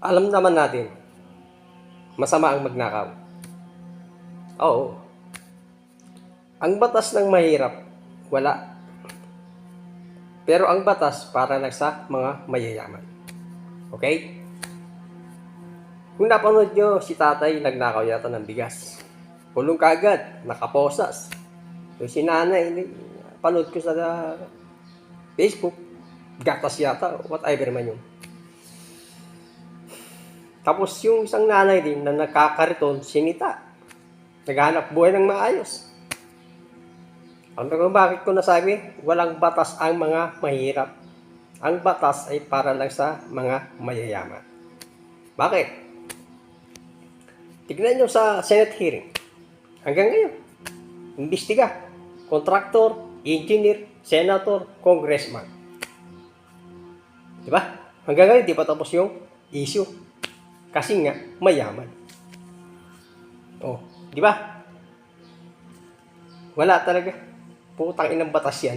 Alam naman natin, masama ang magnakaw. Oo. Ang batas ng mahirap, wala. Pero ang batas para lang sa mga mayayaman. Okay? Kung napanood nyo, si tatay nagnakaw yata ng bigas. Kulong kagad, nakaposas. Yung si nanay, panood ko sa Facebook, gatas yata, whatever man yun. Tapos yung isang nanay din na nakakariton, sinita. Naghanap buhay ng maayos. Ang kung bakit ko nasabi, walang batas ang mga mahirap. Ang batas ay para lang sa mga mayayaman. Bakit? Tignan nyo sa Senate hearing. Hanggang ngayon, imbestiga, kontraktor, engineer, senator, congressman. Di ba? Hanggang ngayon, di pa tapos yung issue. Kasi nga, mayaman. Oh, di ba? Wala talaga. Putang inang batas yan.